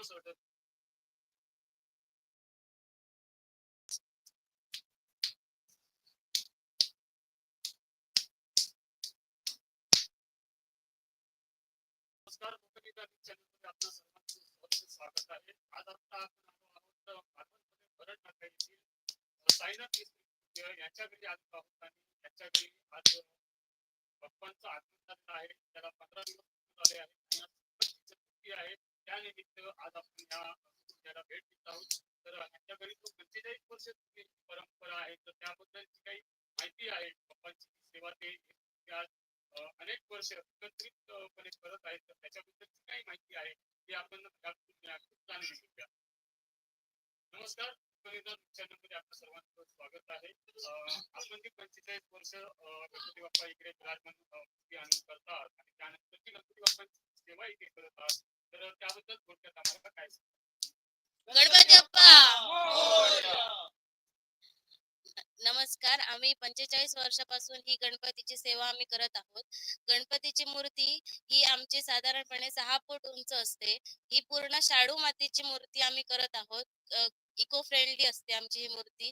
नमस्कार चॅनलमध्ये स्वागत आहे. आज आता आपण आहोत नाका येथील साईनाथ यांच्या घरी आज आहोत आणि यांच्या घरी आज बाप्पांचं आगमन झालेलं आहे. त्याला पंधरा दिवस झाले आहेत आहे. त्यानिमित्त आज आपण या याला भेट देत आहोत. तर ह्यांच्या घरी तो पंचेचाळीस वर्ष परंपरा आहे तर त्याबद्दलची काही माहिती आहे. बाप्पांची सेवा ते आज अनेक वर्ष एकत्रितपणे करत आहेत. तर त्याच्याबद्दलची काही माहिती आहे ते आपण जाणून घेऊया नमस्कार. चॅनलमध्ये आपलं सर्वांचं स्वागत आहे. आपण म्हणजे जी पंचेचाळीस वर्ष गणपती बाप्पा इकडे विराजमान अ, मूर्ती आणून करतात. आणि त्यानंतर ती गणपती बाप्पांची सेवा इकडे करत आहात तर त्याबद्दल थोडक्यात आम्हाला काय गणपती नमस्कार. आम्ही पंचेचाळीस वर्षापासून ही गणपतीची सेवा आम्ही करत आहोत. गणपतीची मूर्ती ही आमची साधारणपणे सहा फूट उंच असते. ही पूर्ण शाडू मातीची मूर्ती आम्ही करत आहोत. इको फ्रेंडली असते आमची ही मूर्ती.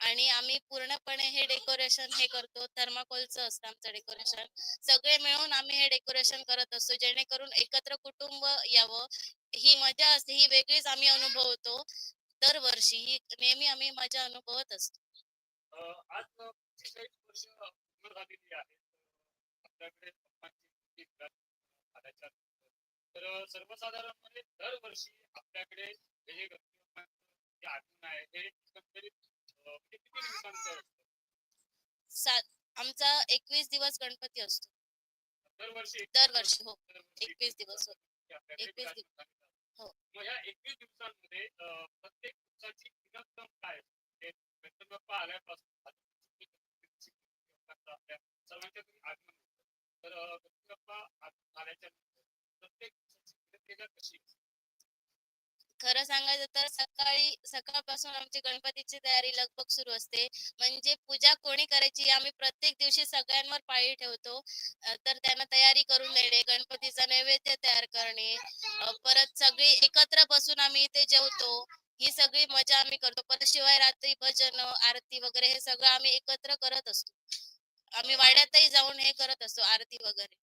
आणि आम्ही पूर्णपणे हे डेकोरेशन हे करतो. थर्माकोलचं असतं आमचं डेकोरेशन. सगळे मिळून आम्ही हे डेकोरेशन करत असतो जेणेकरून एकत्र कुटुंब यावं. ही मजा असते ही वेगळीच आम्ही अनुभवतो. दरवर्षी ही नेहमी आम्ही मजा अनुभवत असतो. तर सर्वसाधारणपणे दरवर्षी आपल्याकडे हे जे आहे हे एकंदरीत सात आमचा एकवीस दिवस गणपती असतो दरवर्षी दरवर्षी हो एकवीस दिवस हो. एकवीस दिवस. हो. या एकवीस दिवसांमध्ये प्रत्येक दिवसाची रक्कम काय म्हणजे गणपती आल्यापासून सर्वांच्या तुम्ही आगमन तर गणपती बाप्पा नंतर प्रत्येक दिवसाची कशी खरं सांगायचं तर सकाळी सकाळपासून आमची गणपतीची तयारी लगभग सुरू असते. म्हणजे पूजा कोणी करायची आम्ही प्रत्येक दिवशी सगळ्यांवर पाळी ठेवतो. तर त्यांना तयारी करून देणे गणपतीचा नैवेद्य तयार करणे. परत सगळी एकत्र बसून आम्ही इथे जेवतो. ही सगळी मजा आम्ही करतो. परत शिवाय रात्री भजन आरती वगैरे हे सगळं आम्ही एकत्र करत असतो. आम्ही वाड्यातही जाऊन हे करत असतो आरती वगैरे.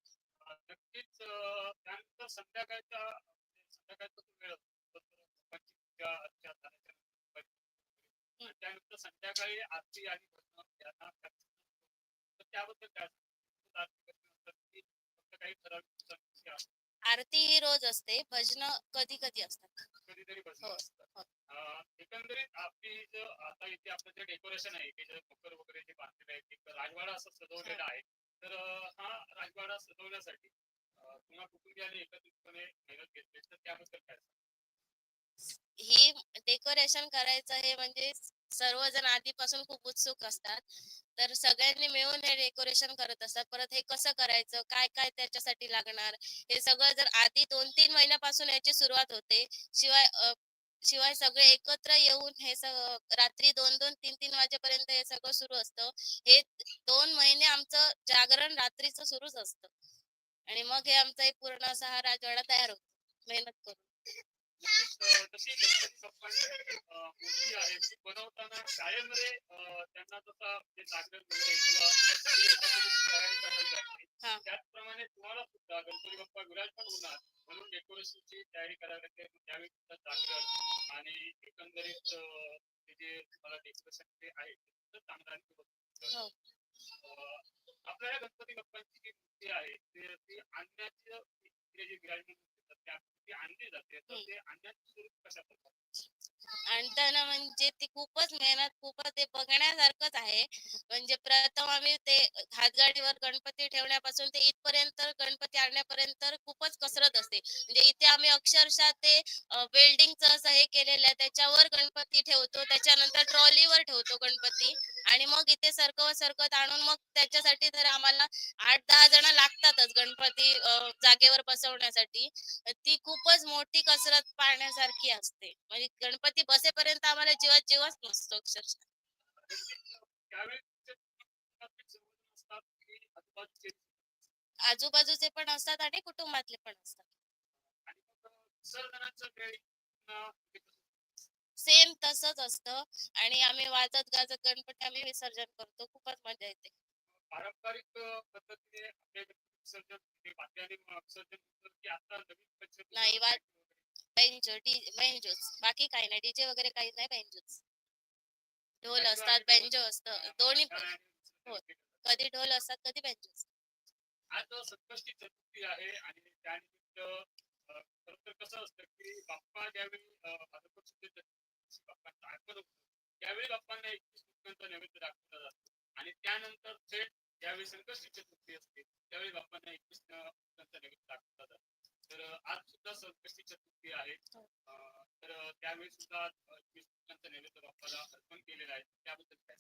संध्याकाळी आरती आणि? आरती ही रोज असते भजन कधी कधी असतात. कधीतरी भजन हो, असतात एकंदरीत आपली जो आता इथे आपलं जे डेकोरेशन आहे की जे मकर वगैरे जे बांधलेलं आहे राजवाडा असं सजवलेला आहे. तर हा राजवाडा सजवण्यासाठी तुम्हा कुटुंबियाने एकत्रितपणे मेहनत घेतली. तर त्याबद्दल काय डेकोरेशन करायचं हे म्हणजे सर्वजण आधीपासून खूप उत्सुक असतात. तर सगळ्यांनी मिळून हे डेकोरेशन करत असतात. परत हे कसं करायचं? काय काय त्याच्यासाठी लागणार? हे सगळं जर आधी दोन तीन महिन्यापासून याची सुरुवात होते. शिवाय शिवाय सगळे एकत्र येऊन हे सगळं रात्री दोन दोन तीन तीन वाजेपर्यंत हे सगळं सुरू असतं. हे दोन महिने आमचं जागरण रात्रीचं सुरूच असतं. आणि मग हे आमचा एक पूर्ण असा हा राजवाडा तयार होतो. मेहनत करून. तशी गणपती बाप्पांची मूर्ती आहे ती बनवताना शाळेमध्ये त्यांना जसा म्हणजे जागरण वगैरे किंवा त्याचप्रमाणे तुम्हाला सुद्धा गणपती बाप्पा विराजमान होणार म्हणून डेकोरेशनची तयारी करावी लागते त्यावेळी सुद्धा जागरण आणि एकंदरीत ते जे तुम्हाला डेकोरेशन जे आहे ते सुद्धा चांगलं आणि आपल्या गणपती बाप्पांची जी मूर्ती आहे ते ती आणण्याची जे विराजमान त्या ती आणली जाते तर. ते आणण्याचं स्वरूप कशा आणि त्यांना म्हणजे ती खूपच मेहनत खूपच ते बघण्यासारखंच आहे. म्हणजे प्रथम आम्ही ते हातगाडीवर गणपती ठेवण्यापासून ते इथपर्यंत गणपती आणण्यापर्यंत खूपच कसरत असते. म्हणजे इथे आम्ही अक्षरशः ते वेल्डिंगचं असं हे केलेलं आहे. त्याच्यावर गणपती ठेवतो त्याच्यानंतर ट्रॉलीवर ठेवतो गणपती आणि मग इथे सरकवत सरकवत आणून मग त्याच्यासाठी तर आम्हाला आठ दहा जण लागतातच गणपती जागेवर बसवण्यासाठी. ती खूपच मोठी कसरत पाहण्यासारखी असते. म्हणजे गणपती बसेपर्यंत आम्हाला जीवात जीवच नसतो अक्षरशः. आजूबाजूचे पण असतात आणि कुटुंबातले पण असतात. सेम तसंच असतं आणि आम्ही वाजत गाजत गणपती आम्ही विसर्जन करतो. खूपच मजा येते. पारंपरिक पद्धतीने नाही, वा- बेंजो बाकी काही नाही. डीजे वगैरे काही नाही बेंजोच ढोल असतात बेंजो असतं. दोन्ही. हो. कधी ढोल असतात कधी आहे आणि त्यानंतर थेट ज्यावेळी संकष्टी चतुर्थी असते त्यावेळी बाप्पांना एकवीस नैवेद्य दाखवला जातो. तर आज मोदकांच चतुर्थी आहे तर त्यावेळी सुद्धा नैवेद्य बाप्पाला अर्पण केलेला आहे. त्याबद्दल काय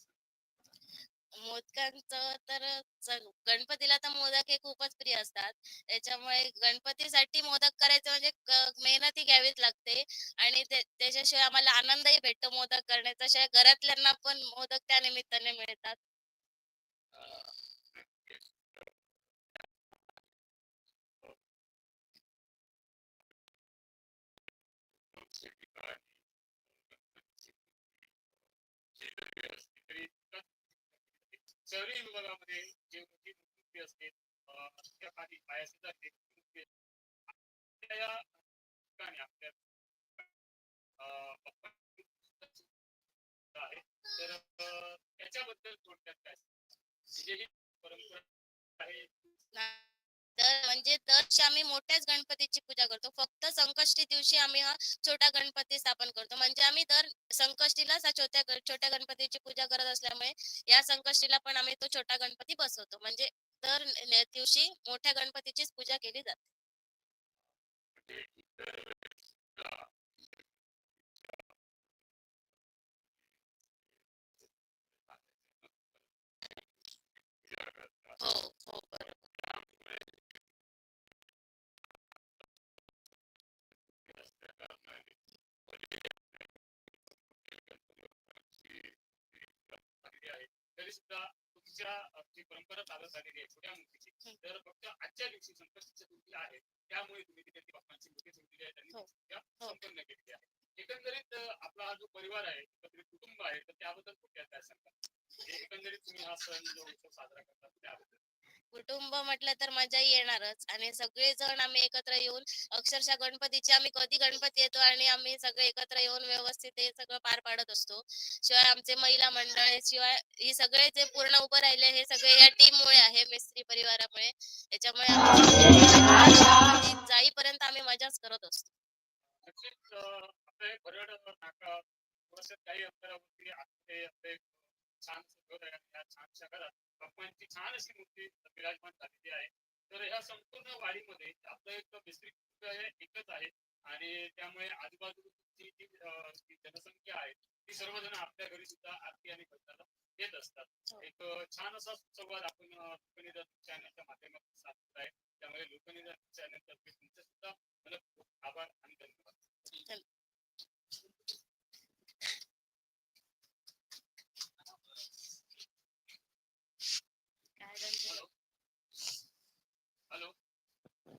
मोदकांचं तर गणपतीला तर मोदक हे खूपच प्रिय असतात. त्याच्यामुळे गणपतीसाठी मोदक करायचे म्हणजे मेहनत मेहनती घ्यावीच लागते. आणि त्याच्याशिवाय आम्हाला आनंदही भेटतो मोदक करण्याचा. शिवाय घरातल्यांना पण मोदक त्या निमित्ताने मिळतात. शहरी विभागामध्ये जे मोठी नृत्य असते त्या खाली पायाचे जाते नृत्य या ठिकाणी आपल्या आहे. तर त्याच्याबद्दल थोडक्यात काय ही परंपरा आहे. तर म्हणजे दरवर्षी आम्ही मोठ्याच गणपतीची पूजा करतो. फक्त संकष्टी दिवशी आम्ही हा छोटा गणपती स्थापन करतो. म्हणजे आम्ही दर संकष्टीलाच हा छोट्या छोट्या गणपतीची पूजा करत असल्यामुळे या संकष्टीला पण आम्ही तो छोटा गणपती बसवतो. म्हणजे दर दिवशी मोठ्या गणपतीचीच पूजा केली जाते हो हो बरोबर झालेली आहे तरी सुद्धा तुमच्या जी परंपरा चालत आलेली आहे छोट्या मूर्तीची. तर फक्त आजच्या दिवशी संकष्टी चतुर्थी आहे त्यामुळे तुम्ही तिथे ती बाप्पांची मूर्ती ठेवलेली आहे त्यांनी हो. हो. संपन्न केलेली आहे एकंदरीत आपला हा जो परिवार आहे एकत्रित कुटुंब आहे तर त्याबद्दल थोडक्यात काय सांगा म्हणजे एकंदरीत तुम्ही हा सण जो उत्सव साजरा करता त्याबद्दल कुटुंब म्हटलं तर मजा येणारच. आणि सगळे जण आम्ही एकत्र येऊन अक्षरशः गणपतीची आम्ही कधी गणपती येतो आणि आम्ही सगळे एकत्र येऊन व्यवस्थित हे सगळं पार पाडत असतो. शिवाय आमचे महिला मंडळ शिवाय ही सगळे जे पूर्ण उभं राहिले हे सगळे या टीम मुळे आहे मिस्त्री परिवारामुळे. त्याच्यामुळे आम्ही जाईपर्यंत आम्ही मजाच करत असतो. काही अंतरावरती छान सुखद आहे आणि या छानशा घरात बाप्पांची छान अशी मूर्ती विराजमान झालेली आहे. तर ह्या संपूर्ण वाडीमध्ये आपलं एक कुटुंब आहे एकच आहे. आणि त्यामुळे आजूबाजूची जी जनसंख्या आहे ती सर्वजण आपल्या घरी सुद्धा आरती आणि भजनाला येत असतात. हो. एक छान असा संवाद आपण अं, लोकनिदान चॅनलच्या माध्यमातून साधत आहे. त्यामुळे लोकनिदान चॅनल तर्फे तुमचे सुद्धा मला खूप आभार आणि धन्यवाद.